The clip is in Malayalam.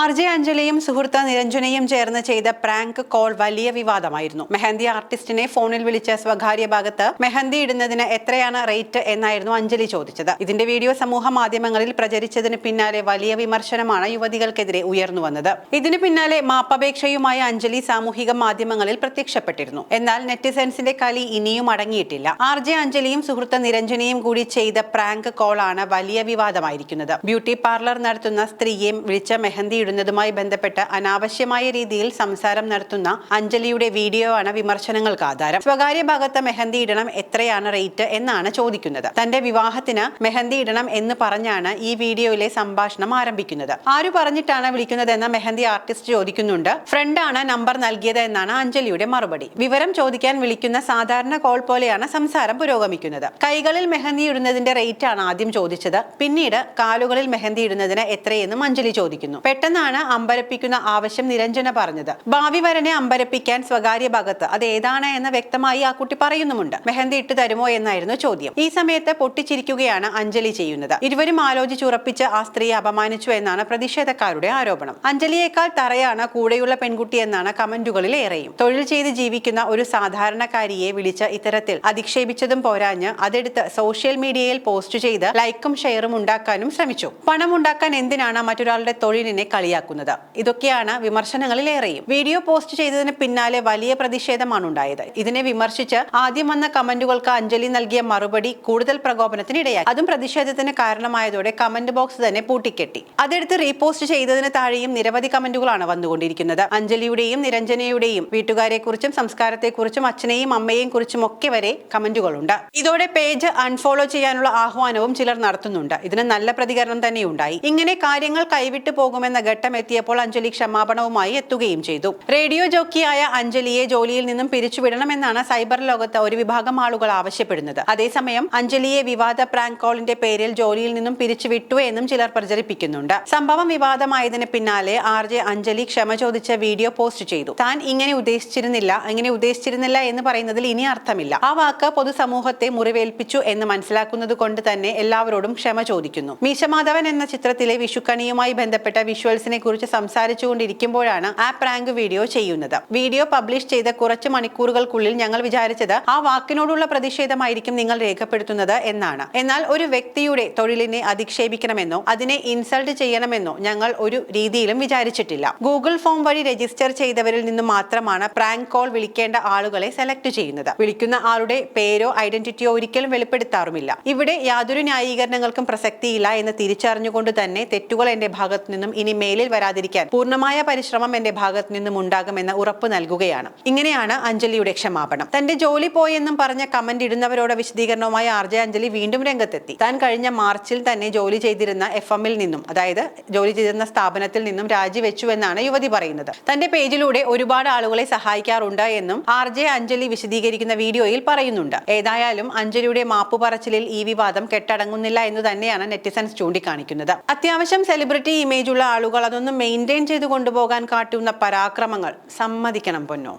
ആർ ജെ അഞ്ജലിയും സുഹൃത്ത് നിരഞ്ജനയും ചേർന്ന് ചെയ്ത പ്രാങ്ക് കോൾ വലിയ വിവാദമായിരുന്നു. മെഹന്തി ആർട്ടിസ്റ്റിനെ ഫോണിൽ വിളിച്ച സ്വകാര്യ ഭാഗത്ത് മെഹന്തി ഇടുന്നതിന് എത്രയാണ് റേറ്റ് എന്നായിരുന്നു അഞ്ജലി ചോദിച്ചത്. ഇതിന്റെ വീഡിയോ സമൂഹ മാധ്യമങ്ങളിൽ പ്രചരിച്ചതിന് പിന്നാലെ വലിയ വിമർശനമാണ് യുവതികൾക്കെതിരെ ഉയർന്നു വന്നത്. ഇതിന് പിന്നാലെ മാപ്പപേക്ഷയുമായി അഞ്ജലി സാമൂഹിക മാധ്യമങ്ങളിൽ പ്രത്യക്ഷപ്പെട്ടിരുന്നു. എന്നാൽ നെറ്റിസൻസിന്റെ കലി ഇനിയും അടങ്ങിയിട്ടില്ല. ആർ ജെ അഞ്ജലിയും സുഹൃത്ത് നിരഞ്ജനയും കൂടി ചെയ്ത പ്രാങ്ക് കോളാണ് വലിയ വിവാദമായിരിക്കുന്നത്. ബ്യൂട്ടി പാർലർ നടത്തുന്ന സ്ത്രീയെ വിളിച്ച മെഹന്തി ഇടുന്നതുമായി ബന്ധപ്പെട്ട് അനാവശ്യമായ രീതിയിൽ സംസാരം നടത്തുന്ന അഞ്ജലിയുടെ വീഡിയോ ആണ് വിമർശനങ്ങൾക്ക് ആധാരം. സ്വകാര്യ ഭാഗത്ത് മെഹന്തി ഇടണം എത്രയാണ് റേറ്റ് എന്നാണ് ചോദിക്കുന്നത്. തന്റെ വിവാഹത്തിന് മെഹന്തി ഇടണം എന്ന് പറഞ്ഞാണ് ഈ വീഡിയോയിലെ സംഭാഷണം ആരംഭിക്കുന്നത്. ആര് പറഞ്ഞിട്ടാണ് വിളിക്കുന്നതെന്ന് മെഹന്തി ആർട്ടിസ്റ്റ് ചോദിക്കുന്നുണ്ട്. ഫ്രണ്ടാണ് നമ്പർ നൽകിയത് എന്നാണ് അഞ്ജലിയുടെ മറുപടി. വിവരം ചോദിക്കാൻ വിളിക്കുന്ന സാധാരണ കോൾ പോലെയാണ് സംസാരം പുരോഗമിക്കുന്നത്. കൈകളിൽ മെഹന്തി ഇടുന്നതിന്റെ റേറ്റ് ആണ് ആദ്യം ചോദിച്ചത്. പിന്നീട് കാലുകളിൽ മെഹന്തി ഇടുന്നതിന് എത്രയെന്നും അഞ്ജലി ചോദിക്കുന്നു. പെട്ടെന്നാണ് അമ്പരപ്പിക്കുന്ന ആവശ്യം നിരഞ്ജന പറഞ്ഞത്. ഭാവി വരനെ അമ്പരപ്പിക്കാൻ സ്വകാര്യ ഭാഗത്ത് അത് ഏതാണ് എന്ന് വ്യക്തമായി ആ കുട്ടി പറയുന്നുമുണ്ട്. മെഹന്തി ഇട്ട് തരുമോ എന്നായിരുന്നു ചോദ്യം. ഈ സമയത്ത് പൊട്ടിച്ചിരിക്കുകയാണ് അഞ്ജലി ചെയ്യുന്നത്. ഇരുവരും ആലോചിച്ചുറപ്പിച്ച് ആ സ്ത്രീയെ അപമാനിച്ചു എന്നാണ് പ്രതിഷേധക്കാരുടെ ആരോപണം. അഞ്ജലിയേക്കാൾ തറയാണ് കൂടെയുള്ള പെൺകുട്ടി എന്നാണ് കമന്റുകളിൽ ഏറെയും. തൊഴിൽ ചെയ്ത് ജീവിക്കുന്ന ഒരു സാധാരണക്കാരിയെ വിളിച്ച് ഇത്തരത്തിൽ അധിക്ഷേപിച്ചതും പോരാഞ്ഞ് അതെടുത്ത് സോഷ്യൽ മീഡിയയിൽ പോസ്റ്റ് ചെയ്ത് ലൈക്കും ഷെയറും ഉണ്ടാക്കാനും ശ്രമിച്ചു. പണം ഉണ്ടാക്കാൻ എന്തിനാണ് മറ്റൊരാളുടെ തൊഴിലിനെ കളിയാക്കുന്നത്. ഇതൊക്കെയാണ് വിമർശനങ്ങളിലേറെയും. വീഡിയോ പോസ്റ്റ് ചെയ്തതിന് പിന്നാലെ വലിയ പ്രതിഷേധമാണ് ഉണ്ടായത് ഇതിനെ വിമർശിച്ച് ആദ്യം വന്ന കമന്റുകൾക്ക് അഞ്ജലി നൽകിയ മറുപടി കൂടുതൽ പ്രകോപനത്തിന് ഇടയായി അതും പ്രതിഷേധത്തിന് കാരണമായതോടെ കമന്റ് ബോക്സ് തന്നെ പൂട്ടിക്കെട്ടി. അതെടുത്ത് റീപോസ്റ്റ് ചെയ്തതിന് താഴെയും നിരവധി കമന്റുകളാണ് വന്നുകൊണ്ടിരിക്കുന്നത്. അഞ്ജലിയുടെയും നിരഞ്ജനയുടെയും വീട്ടുകാരെക്കുറിച്ചും സംസ്കാരത്തെക്കുറിച്ചും അച്ഛനെയും അമ്മയെയും കുറിച്ചും ഒക്കെ വരെ കമന്റുകളുണ്ട്. ഇതോടെ പേജ് അൺഫോളോ ചെയ്യാനുള്ള ആഹ്വാനവും ചിലർ നടത്തുന്നുണ്ട്. ഇതിന് നല്ല പ്രതികരണം തന്നെയുണ്ടായി ഇങ്ങനെ കാര്യങ്ങൾ കൈവിട്ടു പോകുമെന്ന ഘട്ടം എത്തിയപ്പോൾ അഞ്ജലി ക്ഷമാപണവുമായി എത്തുകയും ചെയ്തു. റേഡിയോ ജോക്കിയായ അഞ്ജലിയെ ജോലിയിൽ നിന്നും പിരിച്ചുവിടണമെന്നാണ് സൈബർ ലോകത്ത് ഒരു വിഭാഗം ആളുകൾ ആവശ്യപ്പെടുന്നത്. അതേസമയം അഞ്ജലിയെ വിവാദ പ്രാങ്ക് കോളിന്റെ പേരിൽ ജോലിയിൽ നിന്നും പിരിച്ചുവിട്ടു എന്നും ചിലർ പ്രചരിപ്പിക്കുന്നുണ്ട്. സംഭവം വിവാദമായതിന് പിന്നാലെ ആർ ജെ അഞ്ജലി ക്ഷമ ചോദിച്ച വീഡിയോ പോസ്റ്റ് ചെയ്തു. താൻ ഇങ്ങനെ ഉദ്ദേശിച്ചിരുന്നില്ല ഇങ്ങനെ ഉദ്ദേശിച്ചിരുന്നില്ല എന്ന് പറയുന്നതിൽ ഇനി അർത്ഥമില്ല. ആ വാക്ക് പൊതുസമൂഹത്തെ മുറിവേൽപ്പിച്ചു എന്ന് മനസ്സിലാക്കുന്നത് കൊണ്ട് തന്നെ എല്ലാവരോടും ക്ഷമ ചോദിക്കുന്നു. മീശമാധവൻ എന്ന ചിത്രത്തിലെ വിഷുക്കണിയുമായി ബന്ധപ്പെട്ട വിഷ്വൽസിനെ കുറിച്ച് സംസാരിച്ചുകൊണ്ടിരിക്കുമ്പോഴാണ് ആ പ്രാങ്ക് വീഡിയോ ചെയ്യുന്നത്. വീഡിയോ പബ്ലിഷ് ചെയ്ത കുറച്ച് മണിക്കൂറുകൾക്കുള്ളിൽ ഞങ്ങൾ വിചാരിച്ചത് ആ വാക്കിനോടുള്ള പ്രതിഷേധമായിരിക്കും നിങ്ങൾ രേഖപ്പെടുത്തുന്നത് എന്നാണ്. എന്നാൽ ഒരു വ്യക്തിയുടെ തൊഴിലിനെ അധിക്ഷേപിക്കണമെന്നോ അതിനെ ഇൻസൾട്ട് ചെയ്യണമെന്നോ ഞങ്ങൾ ഒരു രീതിയിലും വിചാരിച്ചിട്ടില്ല. ഗൂഗിൾ ഫോം വഴി രജിസ്റ്റർ ചെയ്തവരിൽ നിന്ന് മാത്രമാണ് പ്രാങ്ക് കോൾ വിളിക്കേണ്ട ആളുകളെ സെലക്ട് ചെയ്യുന്നത്. വിളിക്കുന്ന ആളുടെ പേരോ ഐഡന്റിറ്റിയോ ഒരിക്കലും വെളിപ്പെടുത്താറുമില്ല. ഇവിടെ യാതൊരു ന്യായീകരണങ്ങൾക്കും പ്രസക്തിയില്ല എന്ന് തിരിച്ചറിഞ്ഞുകൊണ്ട് തന്നെ തെറ്റുകൾ എന്റെ ഭാഗത്തു നിന്നും ഇനി മേലിൽ വരാതിരിക്കാൻ പൂർണമായ പരിശ്രമം എന്റെ ഭാഗത്ത് നിന്നും ഉണ്ടാകുമെന്ന് ഉറപ്പ് നൽകുകയാണ്. ഇങ്ങനെയാണ് അഞ്ജലിയുടെ ക്ഷമാപണം. തന്റെ ജോലി പോയെന്നും പറഞ്ഞ കമന്റ് ഇടുന്നവരോട് വിശദീകരണവുമായി ആർ ജെ അഞ്ജലി വീണ്ടും രംഗത്തെത്തി. താൻ കഴിഞ്ഞ മാർച്ചിൽ തന്നെ ജോലി ചെയ്തിരുന്ന എഫ് എമ്മിൽ നിന്നും അതായത് ജോലി ചെയ്തിരുന്ന സ്ഥാപനത്തിൽ നിന്നും രാജിവെച്ചു എന്നാണ് യുവതി പറയുന്നത്. തന്റെ പേജിലൂടെ ഒരുപാട് ആളുകളെ സഹായിക്കാറുണ്ട് എന്നും ആർ ജെ അഞ്ജലി വിശദീകരിക്കുന്ന വീഡിയോയിൽ പറയുന്നുണ്ട്. ഏതായാലും അഞ്ജലിയുടെ മാപ്പു പറച്ചിലിൽ ഈ വിവാദം കെട്ടടങ്ങുന്നില്ല എന്ന് തന്നെയാണ് നെറ്റിസൺസ് ചൂണ്ടിക്കാണിക്കുന്നത്. അത്യാവശ്യം സെലിബ്രിറ്റി ഇമേജ് ഉള്ള ആളുകൾ അതൊന്നും മെയിന്റെയിൻ ചെയ്ത് കൊണ്ടുപോകാൻ കാട്ടുന്ന പരാക്രമങ്ങൾ സമ്മതിക്കണം പൊന്നോ?